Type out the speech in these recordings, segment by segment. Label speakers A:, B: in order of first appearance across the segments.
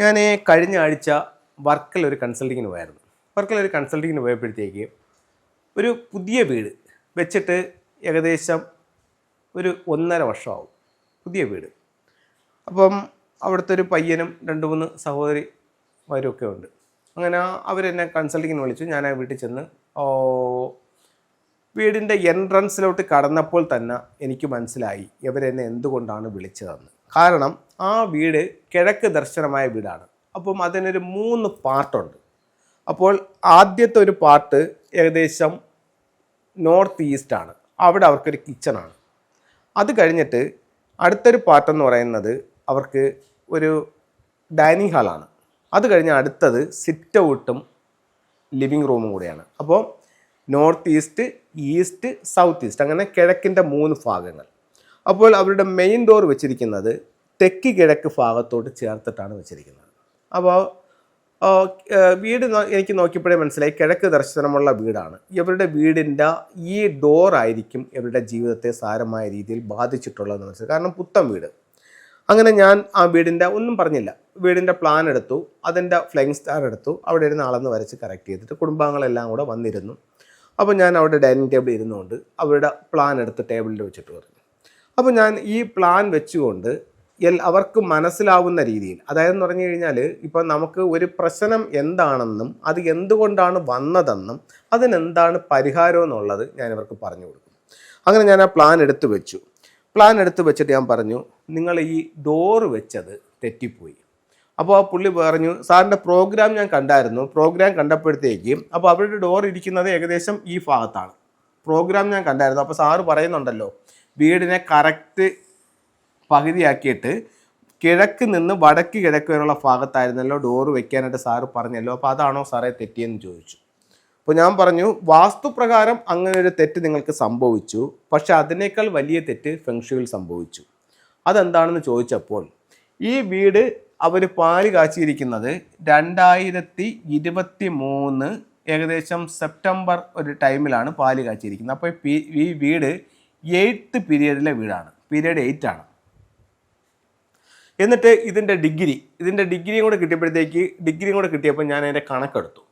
A: ഞാൻ കഴിഞ്ഞ ആഴ്ച വർക്കൽ ഒരു കൺസൾട്ടിങ്ങിന് പോയായിരുന്നു. വർക്കൽ ഒരു കൺസൾട്ടിങ്ങിന് പോയപ്പോഴത്തേക്ക് ഒരു പുതിയ വീട് വെച്ചിട്ട് ഏകദേശം ഒരു ഒന്നര വർഷമാവും. പുതിയ വീട്. അപ്പം അവിടുത്തെ ഒരു പയ്യനും രണ്ട് മൂന്ന് സഹോദരി സഹോദരിമാരൊക്കെ ഉണ്ട്. അങ്ങനെ അവരെന്നെ കൺസൾട്ടിങ്ങിന് വിളിച്ചു. ഞാൻ ആ വീട്ടിൽ ചെന്ന് വീടിന്റെ എൻട്രൻസിലോട്ട് കടന്നപ്പോൾ തന്നെ എനിക്ക് മനസ്സിലായി. ഇവരെന്നെ എന്തുകൊണ്ടാണ് വിളിച്ചതെന്ന്. കാരണം ആ വീട് കിഴക്ക് ദർശനമായ വീടാണ്. അപ്പം അതിനൊരു മൂന്ന് പാർട്ടുണ്ട്. അപ്പോൾ ആദ്യത്തെ ഒരു പാർട്ട് ഏകദേശം നോർത്ത് ഈസ്റ്റ് ആണ്. അവിടെ അവർക്കൊരു കിച്ചണാണ് അത് കഴിഞ്ഞിട്ട് അടുത്തൊരു പാർട്ടെന്ന് പറയുന്നത് അവർക്ക് ഒരു ഡൈനിങ് ഹാളാണ് അത് കഴിഞ്ഞ് അടുത്തത് സിറ്റ് ഔട്ടും ലിവിങ് റൂമും കൂടെയാണ്. അപ്പോൾ north east east south east അങ്ങനെ കിഴക്കിന്റെ മൂന്ന് ഭാഗങ്ങൾ. അപ്പോൾ അവരുടെ മെയിൻ ഡോർ വെച്ചിരിക്കുന്നത് തെക്ക് കിഴക്ക് ഭാഗത്തോട്ട് ചേർത്തിട്ടാണ് വെച്ചിരിക്കുന്നത്. അപ്പോൾ വീട് എനിക്ക് നോക്കിയപ്പോഴേ മനസ്സിലായി. കിഴക്ക് ദർശനമുള്ള വീടാണ്. ഇവരുടെ വീടിന്റെ ഈ ഡോറായിരിക്കും ഇവരുടെ ജീവിതത്തെ സാരമായ രീതിയിൽ ബാധിച്ചിട്ടുള്ളതെന്ന് മനസ്സിലായി. കാരണം പുത്തൻ വീട്. അങ്ങനെ ഞാൻ ആ വീടിന്റെ ഒന്നും പറഞ്ഞില്ല. വീടിന്റെ പ്ലാൻ എടുത്തു. അതിന്റെ ഫ്ലൈങ് സ്റ്റാർ എടുത്തു. അവിടെ ഇരുന്ന് അളന്ന് വരച്ച് കറക്റ്റ് ചെയ്തിട്ട് കുടുംബാംഗങ്ങളെല്ലാം കൂടെ വന്നിരുന്നു. അപ്പോൾ ഞാൻ അവിടെ ഡൈനിങ് ടേബിൾ ഇരുന്നുകൊണ്ട് അവരുടെ പ്ലാൻ എടുത്ത് ടേബിളിൽ വെച്ചിട്ട് പറഞ്ഞു അപ്പോൾ ഞാൻ ഈ പ്ലാൻ വെച്ചുകൊണ്ട് എൽ അവർക്ക് മനസ്സിലാവുന്ന രീതിയിൽ അതായത് എന്ന് പറഞ്ഞു കഴിഞ്ഞാൽ ഇപ്പോൾ നമുക്ക് ഒരു പ്രശ്നം എന്താണെന്നും അത് എന്തുകൊണ്ടാണ് വന്നതെന്നും അതിനെന്താണ് പരിഹാരം എന്നുള്ളത് ഞാൻ ഇവർക്ക് പറഞ്ഞു കൊടുക്കും. അങ്ങനെ ഞാൻ ആ പ്ലാൻ എടുത്തു വെച്ചു. പ്ലാൻ എടുത്തു വെച്ചിട്ട് ഞാൻ പറഞ്ഞു നിങ്ങൾ ഈ ഡോറ് വെച്ചത് തെറ്റിപ്പോയി. അപ്പോൾ ആ പുള്ളി പറഞ്ഞു സാറിന്റെ പ്രോഗ്രാം ഞാൻ കണ്ടായിരുന്നു. പ്രോഗ്രാം കണ്ടപ്പോഴത്തേക്ക് അപ്പോൾ അവരുടെ ഡോർ ഇരിക്കുന്നത് ഏകദേശം ഈ ഭാഗത്താണ്. പ്രോഗ്രാം ഞാൻ കണ്ടായിരുന്നു. അപ്പോൾ സാറ് പറയുന്നുണ്ടല്ലോ വീടിനെ കറക്റ്റ് പകുതിയാക്കിയിട്ട് കിഴക്ക് നിന്ന് വടക്ക് കിഴക്ക് വരെയുള്ള ഭാഗത്തായിരുന്നല്ലോ ഡോറ് വെക്കാനായിട്ട് സാറ് പറഞ്ഞല്ലോ. അപ്പോൾ അതാണോ സാറേ തെറ്റിയെന്ന് ചോദിച്ചു. അപ്പോൾ ഞാൻ പറഞ്ഞു വാസ്തുപ്രകാരം അങ്ങനെ ഒരു തെറ്റ് നിങ്ങൾക്ക് സംഭവിച്ചു. പക്ഷെ അതിനേക്കാൾ വലിയ തെറ്റ് ഫെങ്ഷുവിൽ സംഭവിച്ചു. അതെന്താണെന്ന് ചോദിച്ചപ്പോൾ ഈ വീട് അവർ പാൽ കാച്ചിയിരിക്കുന്നത് രണ്ടായിരത്തി ഇരുപത്തി മൂന്ന് ഏകദേശം സെപ്റ്റംബർ ഒരു ടൈമിലാണ് പാൽ കാച്ചിയിരിക്കുന്നത് അപ്പോൾ ഈ- വീട് എയ്ത്ത് പീരിയഡിലെ വീടാണ്. പീരിയഡ് എയ്റ്റ് ആണ്. എന്നിട്ട് ഇതിന്റെ ഡിഗ്രി ഇതിന്റെ ഡിഗ്രിയും കൂടെ കിട്ടിയപ്പോഴത്തേക്ക് ഡിഗ്രിയും കൂടെ കിട്ടിയപ്പോൾ ഞാൻ അതിന്റെ കണക്കെടുത്തു.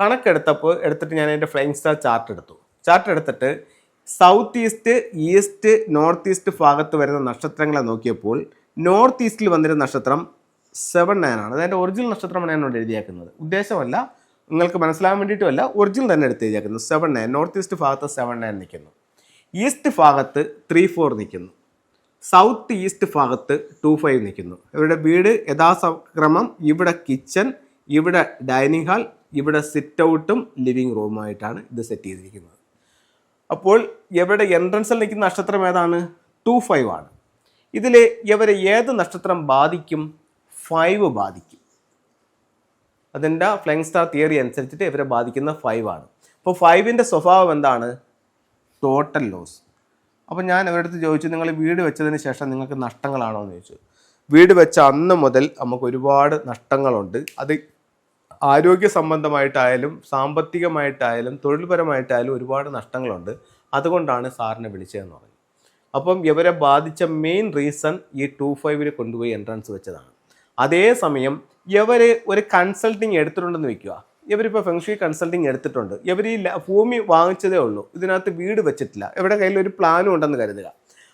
A: കണക്കെടുത്തപ്പോൾ എടുത്തിട്ട് ഞാൻ അതിന്റെ ഫ്ലൈങ് സ്റ്റാർ ചാർട്ട് എടുത്തു. ചാർട്ട് എടുത്തിട്ട് south east east north east ഭാഗത്ത് വരുന്ന നക്ഷത്രങ്ങളെ നോക്കിയപ്പോൾ നോർത്ത് ഈസ്റ്റിൽ വന്നിരുന്ന നക്ഷത്രം സെവൻ നയൻ ആണ്. അതായത് ഒറിജിനൽ നക്ഷത്രമാണ് ഞാൻ ഇവിടെ എഴുതിയേക്കുന്നത്. ഉദ്ദേശമല്ല നിങ്ങൾക്ക് മനസ്സിലാകാൻ വേണ്ടിയിട്ടുമല്ല ഒറിജിനൽ തന്നെ എടുത്ത് എഴുതിയേക്കുന്നത്. സെവൻ നയൻ നോർത്ത് ഈസ്റ്റ് ഭാഗത്ത് സെവൻ നയൻ നിൽക്കുന്നു. ഈസ്റ്റ് ഭാഗത്ത് ത്രീ ഫോർ നിൽക്കുന്നു. സൗത്ത് ഈസ്റ്റ് ഭാഗത്ത് ടു ഫൈവ് നിൽക്കുന്നു. ഇവരുടെ വീട് യഥാക്രമം ഇവിടെ കിച്ചൺ ഇവിടെ ഡൈനിങ് ഹാൾ ഇവിടെ സിറ്റ് ഔട്ടും ലിവിങ് റൂമായിട്ടാണ് ഇത് സെറ്റ് ചെയ്തിരിക്കുന്നത്. അപ്പോൾ ഇവരുടെ എൻട്രൻസിൽ നിൽക്കുന്ന നക്ഷത്രം ഏതാണ്? ടു ഫൈവ് ആണ്. ഇതിൽ ഇവരെ ഏത് നക്ഷത്രം ബാധിക്കും? ഫൈവ് ബാധിക്കും. അതിന്റെ ഫ്ലൈങ് സ്റ്റാർ തിയറി അനുസരിച്ചിട്ട് ഇവരെ ബാധിക്കുന്ന ഫൈവ് ആണ്. അപ്പോൾ ഫൈവിന്റെ സ്വഭാവം എന്താണ്? ടോട്ടൽ ലോസ് അപ്പോൾ ഞാൻ അവരടുത്ത് ചോദിച്ചു നിങ്ങൾ വീട് വെച്ചതിന് ശേഷം നിങ്ങൾക്ക് നഷ്ടങ്ങളാണോ? എന്ന് ചോദിച്ചു. വീട് വെച്ച അന്ന് മുതൽ നമുക്ക് ഒരുപാട് നഷ്ടങ്ങളുണ്ട്. അത് ആരോഗ്യ സംബന്ധമായിട്ടായാലും സാമ്പത്തികമായിട്ടായാലും തൊഴിൽപരമായിട്ടായാലും ഒരുപാട് നഷ്ടങ്ങളുണ്ട്. അതുകൊണ്ടാണ് സാറിനെ വിളിച്ചതെന്ന് പറഞ്ഞു അപ്പം ഇവരെ ബാധിച്ച മെയിൻ റീസൺ ഈ ടു ഫൈവിൽ കൊണ്ടുപോയി എൻട്രൻസ് വെച്ചതാണ്. അതേസമയം ഇവർ ഒരു കൺസൾട്ടിങ് എടുത്തിട്ടുണ്ടെന്ന് വെക്കുക. ഇവരിപ്പോൾ ഫെങ്ഷി കൺസൾട്ടിങ് എടുത്തിട്ടുണ്ട്. ഇവർ ഈ ഭൂമി വാങ്ങിച്ചതേ ഉള്ളൂ. ഇതിനകത്ത് വീട് വെച്ചിട്ടില്ല. ഇവരുടെ കയ്യിൽ ഒരു പ്ലാനും ഉണ്ടെന്ന് കരുതുക.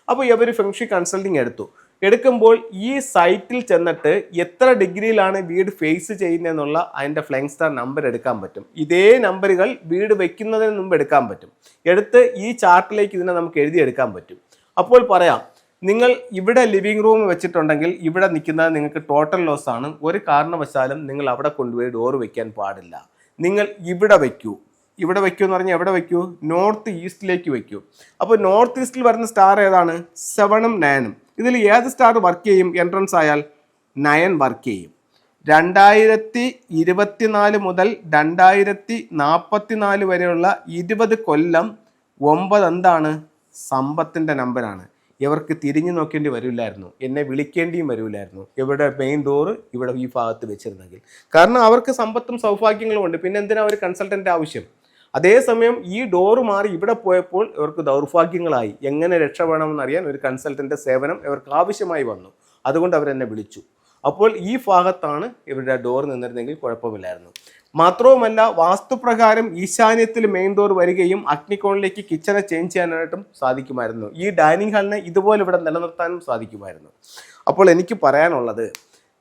A: അപ്പോൾ ഇവർ ഫെങ്ഷി കൺസൾട്ടിങ് എടുത്തു. എടുക്കുമ്പോൾ ഈ സൈറ്റിൽ ചെന്നിട്ട് എത്ര ഡിഗ്രിയിലാണ് വീട് ഫേസ് ചെയ്യുന്നതെന്നുള്ള അതിന്റെ ഫ്ലൈങ് സ്റ്റാർ നമ്പർ എടുക്കാൻ പറ്റും. ഇതേ നമ്പറുകൾ വീട് വെക്കുന്നതിന് മുമ്പ് എടുക്കാൻ പറ്റും. എടുത്ത് ഈ ചാർട്ടിലേക്ക് ഇതിനെ നമുക്ക് എഴുതിയെടുക്കാൻ പറ്റും. അപ്പോൾ പറയാം നിങ്ങൾ ഇവിടെ ലിവിങ് റൂം വെച്ചിട്ടുണ്ടെങ്കിൽ ഇവിടെ നിൽക്കുന്നത് നിങ്ങൾക്ക് ടോട്ടൽ ലോസ് ആണ്. ഒരു കാരണവശാലും നിങ്ങൾ അവിടെ കൊണ്ടുപോയി ഡോർ വെക്കാൻ പാടില്ല. നിങ്ങൾ ഇവിടെ വയ്ക്കൂ ഇവിടെ വയ്ക്കൂ എന്ന് പറഞ്ഞാൽ എവിടെ വയ്ക്കൂ നോർത്ത് ഈസ്റ്റിലേക്ക് വയ്ക്കൂ അപ്പോൾ നോർത്ത് ഈസ്റ്റിൽ വരുന്ന സ്റ്റാർ ഏതാണ്? സെവനും നയനും ഇതിൽ ഏത് സ്റ്റാർ വർക്ക് ചെയ്യും? എൻട്രൻസ് ആയാൽ നയൻ വർക്ക് ചെയ്യും. രണ്ടായിരത്തി ഇരുപത്തിനാല് മുതൽ രണ്ടായിരത്തി നാൽപ്പത്തിനാല് വരെയുള്ള ഇരുപത് കൊല്ലം ഒമ്പത് എന്താണ്? സമ്പത്തിന്റെ നമ്പറാണ് ഇവർക്ക് തിരിഞ്ഞു നോക്കേണ്ടി വരില്ലായിരുന്നു. എന്നെ വിളിക്കേണ്ടിയും വരില്ലായിരുന്നു. ഇവിടെ മെയിൻ ഡോറ് ഇവിടെ ഈ ഭാഗത്ത് വെച്ചിരുന്നെങ്കിൽ. കാരണം അവർക്ക് സമ്പത്തും സൗഭാഗ്യങ്ങളും ഉണ്ട്. പിന്നെ എന്തിനാ ഒരു കൺസൾട്ടന്റ് ആവശ്യം? അതേസമയം ഈ ഡോറ് മാറി ഇവിടെ പോയപ്പോൾ ഇവർക്ക് ദൗർഭാഗ്യങ്ങളായി. എങ്ങനെ രക്ഷപ്പെടണമെന്നറിയാൻ ഒരു കൺസൾട്ടന്റെ സേവനം ഇവർക്ക് ആവശ്യമായി വന്നു. അതുകൊണ്ട് അവരെന്നെ വിളിച്ചു. അപ്പോൾ ഈ ഭാഗത്താണ് ഇവരുടെ ഡോർ നിന്നിരുന്നെങ്കിൽ കുഴപ്പമില്ലായിരുന്നു. മാത്രവുമല്ല വാസ്തുപ്രകാരം ഈശാന്യത്തിൽ മെയിൻ ഡോർ വരികയും അഗ്നിക്കോണിലേക്ക് കിച്ചനെ ചേഞ്ച് ചെയ്യാനായിട്ടും സാധിക്കുമായിരുന്നു. ഈ ഡൈനിങ് ഹാളിനെ ഇതുപോലെ ഇവിടെ നിലനിർത്താനും സാധിക്കുമായിരുന്നു. അപ്പോൾ എനിക്ക് പറയാനുള്ളത്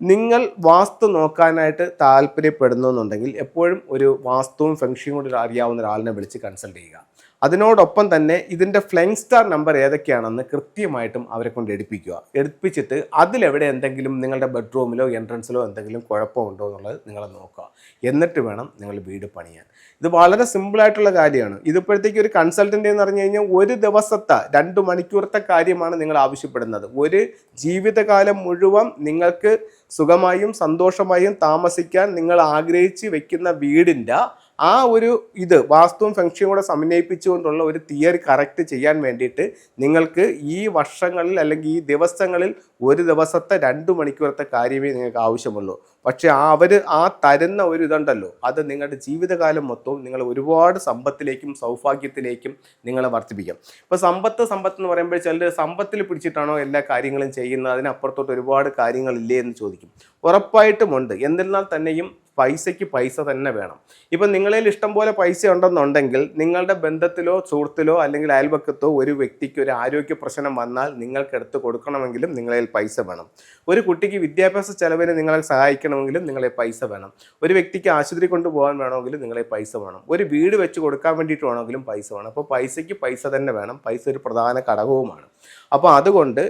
A: നിങ്ങൾ വാസ്തു നോക്കാനായിട്ട് താല്പര്യപ്പെടുന്നു എന്നുണ്ടെങ്കിൽ എപ്പോഴും ഒരു വാസ്തുവും ഫംഗ്ഷനും കൂടി അറിയാവുന്ന ഒരാളിനെ വിളിച്ച് കൺസൾട്ട് ചെയ്യുക. അതിനോടൊപ്പം തന്നെ ഇതിന്റെ ഫ്ലൈങ് സ്റ്റാർ നമ്പർ ഏതൊക്കെയാണെന്ന് കൃത്യമായിട്ടും അവരെ കൊണ്ട് എടുപ്പിക്കുക. എടുപ്പിച്ചിട്ട് അതിലെവിടെ എന്തെങ്കിലും നിങ്ങളുടെ ബെഡ്റൂമിലോ എൻട്രൻസിലോ എന്തെങ്കിലും കുഴപ്പമുണ്ടോ എന്നുള്ളത് നിങ്ങൾ നോക്കുക. എന്നിട്ട് വേണം നിങ്ങൾ വീട് പണിയാൻ. ഇത് വളരെ സിമ്പിളായിട്ടുള്ള കാര്യമാണ്. ഇതിപ്പോഴത്തേക്ക് ഒരു കൺസൾട്ടന്റ് എന്ന് പറഞ്ഞു കഴിഞ്ഞാൽ ഒരു ദിവസത്തെ രണ്ട് മണിക്കൂറത്തെ കാര്യമാണ് നിങ്ങൾ ആവശ്യപ്പെടുന്നത്. ഒരു ജീവിതകാലം മുഴുവൻ നിങ്ങൾക്ക് സുഖമായും സന്തോഷമായും താമസിക്കാൻ നിങ്ങൾ ആഗ്രഹിച്ച് വെക്കുന്ന വീടിന്റെ ആ ഒരു ഇത് വാസ്തുവും ഫംഗ്ഷനും കൂടെ സമന്വയിപ്പിച്ചുകൊണ്ടുള്ള ഒരു തിയറി കറക്റ്റ് ചെയ്യാൻ വേണ്ടിയിട്ട് നിങ്ങൾക്ക് ഈ വർഷങ്ങളിൽ അല്ലെങ്കിൽ ഈ ദിവസങ്ങളിൽ ഒരു ദിവസത്തെ രണ്ട് മണിക്കൂറത്തെ കാര്യമേ നിങ്ങൾക്ക് ആവശ്യമുള്ളൂ. പക്ഷെ ആ അവർ ആ തരുന്ന ഒരു ഇതുണ്ടല്ലോ. അത് നിങ്ങളുടെ ജീവിതകാലം മൊത്തവും നിങ്ങൾ ഒരുപാട് സമ്പത്തിലേക്കും സൗഭാഗ്യത്തിലേക്കും നിങ്ങളെ വർദ്ധിപ്പിക്കും. ഇപ്പോൾ സമ്പത്ത് സമ്പത്ത് എന്ന് പറയുമ്പോൾ ചിലർ സമ്പത്തിൽ പിടിച്ചിട്ടാണോ എല്ലാ കാര്യങ്ങളും ചെയ്യുന്നത്? അതിനപ്പുറത്തോട്ട് ഒരുപാട് കാര്യങ്ങളില്ലേ എന്ന് ചോദിക്കും. ഉറപ്പായിട്ടുമുണ്ട് എന്നിരുന്നാൽ തന്നെയും പൈസയ്ക്ക് പൈസ തന്നെ വേണം. ഇപ്പം നിങ്ങളിൽ ഇഷ്ടം പോലെ പൈസ ഉണ്ടെന്നുണ്ടെങ്കിൽ നിങ്ങളുടെ ബന്ധത്തിലോ സുഹൃത്തിലോ അല്ലെങ്കിൽ അയൽപക്കത്തോ ഒരു വ്യക്തിക്ക് ഒരു ആരോഗ്യ പ്രശ്നം വന്നാൽ നിങ്ങൾക്ക് എടുത്ത് കൊടുക്കണമെങ്കിലും നിങ്ങളിൽ പൈസ വേണം. ഒരു കുട്ടിക്ക് വിദ്യാഭ്യാസ ചെലവിന് നിങ്ങളെ സഹായിക്കണമെങ്കിലും നിങ്ങളെ പൈസ വേണം. ഒരു വ്യക്തിക്ക് ആശുപത്രി കൊണ്ടുപോകാൻ വേണമെങ്കിലും നിങ്ങളെ പൈസ വേണം. ഒരു വീട് വെച്ച് കൊടുക്കാൻ വേണ്ടിയിട്ട് വേണമെങ്കിലും പൈസ വേണം. അപ്പോൾ പൈസയ്ക്ക് പൈസ തന്നെ വേണം. പൈസ ഒരു പ്രധാന ഘടകവുമാണ്. അപ്പോൾ അതുകൊണ്ട്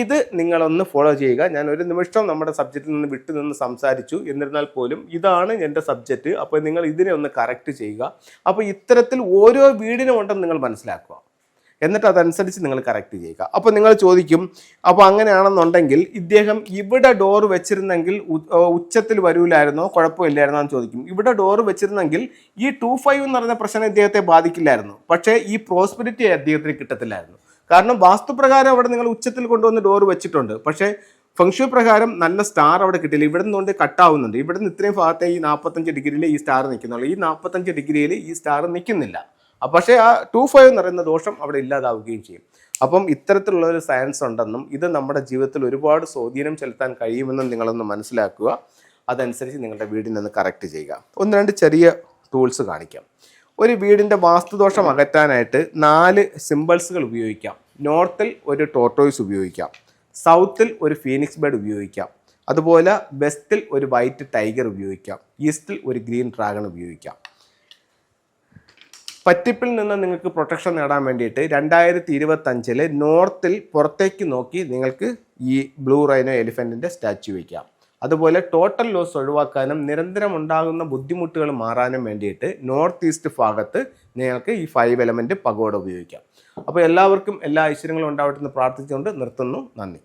A: ഇത് നിങ്ങളൊന്ന് ഫോളോ ചെയ്യുക. ഞാൻ ഒരു നിമിഷം നമ്മുടെ സബ്ജക്റ്റിൽ നിന്ന് വിട്ടുനിന്ന് സംസാരിച്ചു. എന്നിരുന്നാൽ പോലും ഇതാണ് എന്റെ സബ്ജക്റ്റ് അപ്പോൾ നിങ്ങൾ ഇതിനെ ഒന്ന് കറക്റ്റ് ചെയ്യുക. അപ്പോൾ ഇത്തരത്തിൽ ഓരോ വീടിനും ഉണ്ടെന്ന് നിങ്ങൾ മനസ്സിലാക്കുക. എന്നിട്ട് അതനുസരിച്ച് നിങ്ങൾ കറക്റ്റ് ചെയ്യുക. അപ്പോൾ നിങ്ങൾ ചോദിക്കും അപ്പോൾ അങ്ങനെയാണെന്നുണ്ടെങ്കിൽ ഇദ്ദേഹം ഇവിടെ ഡോർ വെച്ചിരുന്നെങ്കിൽ ഉച്ചത്തിൽ വരൂലായിരുന്നോ? കുഴപ്പമില്ലായിരുന്നോ എന്ന് ചോദിക്കും. ഇവിടെ ഡോർ വെച്ചിരുന്നെങ്കിൽ ഈ ടു ഫൈവ് എന്ന് പറയുന്ന പ്രശ്നം ഇദ്ദേഹത്തെ ബാധിക്കില്ലായിരുന്നു. പക്ഷേ ഈ പ്രോസ്പെരിറ്റി അദ്ദേഹത്തിന് കിട്ടത്തില്ലായിരുന്നു. കാരണം വാസ്തുപ്രകാരം അവിടെ നിങ്ങൾ ഉച്ചത്തിൽ കൊണ്ടുവന്ന് ഡോർ വെച്ചിട്ടുണ്ട്. പക്ഷേ ഫംഗ്ഷൻ പ്രകാരം നല്ല സ്റ്റാർ അവിടെ കിട്ടില്ല ഇവിടെ നിന്നുകൊണ്ട് കട്ടാവുന്നുണ്ട് ഇവിടെ നിന്ന് ഇത്രയും ഭാഗത്തെ ഈ നാൽപ്പത്തഞ്ച് ഡിഗ്രിയിൽ ഈ സ്റ്റാർ നിൽക്കുന്നുള്ളൂ ഈ നാൽപ്പത്തഞ്ച് ഡിഗ്രിയിൽ ഈ സ്റ്റാർ നിൽക്കുന്നില്ല പക്ഷേ ആ ടു ഫൈവ് എന്ന് പറയുന്ന ദോഷം അവിടെ ഇല്ലാതാവുകയും ചെയ്യും. അപ്പം ഇത്തരത്തിലുള്ള ഒരു സയൻസ് ഉണ്ടെന്നും ഇത് നമ്മുടെ ജീവിതത്തിൽ ഒരുപാട് സ്വാധീനം ചെലുത്താൻ കഴിയുമെന്നും നിങ്ങളൊന്ന് മനസ്സിലാക്കുക. അതനുസരിച്ച് നിങ്ങളുടെ വീടിനൊന്ന് കറക്റ്റ് ചെയ്യുക. ഒന്ന് രണ്ട് ചെറിയ ടൂൾസ് കാണിക്കാം. ഒരു വീടിന്റെ വാസ്തുദോഷം അകറ്റാനായിട്ട് നാല് സിമ്പിൾസുകൾ ഉപയോഗിക്കാം. നോർത്തിൽ ഒരു ടോട്ടോയ്സ് ഉപയോഗിക്കാം. സൗത്തിൽ ഒരു ഫീനിക്സ് ബേർഡ് ഉപയോഗിക്കാം. അതുപോലെ വെസ്റ്റിൽ ഒരു വൈറ്റ് ടൈഗർ ഉപയോഗിക്കാം. ഈസ്റ്റിൽ ഒരു ഗ്രീൻ ഡ്രാഗൺ ഉപയോഗിക്കാം. പറ്റിപ്പിൽ നിന്ന് നിങ്ങൾക്ക് പ്രൊട്ടക്ഷൻ നേടാൻ വേണ്ടിയിട്ട് രണ്ടായിരത്തി ഇരുപത്തഞ്ചിൽ നോർത്തിൽ പുറത്തേക്ക് നോക്കി നിങ്ങൾക്ക് ഈ ബ്ലൂ റൈനോ എലിഫന്റിന്റെ സ്റ്റാച്ചു വയ്ക്കാം അതുപോലെ ടോട്ടൽ ലോസ് ഒഴിവാക്കാനും നിരന്തരം ഉണ്ടാകുന്ന ബുദ്ധിമുട്ടുകൾ മാറാനും വേണ്ടിയിട്ട് നോർത്ത് ഈസ്റ്റ് ഭാഗത്ത് നിങ്ങൾക്ക് ഈ ഫൈവ് എലമെന്റ് പകോട ഉപയോഗിക്കാം. അപ്പോൾ എല്ലാവർക്കും എല്ലാ ഐശ്വര്യങ്ങളും ഉണ്ടാവട്ടെ എന്ന് പ്രാർത്ഥിച്ചുകൊണ്ട് നിർത്തുന്നു. നന്ദി.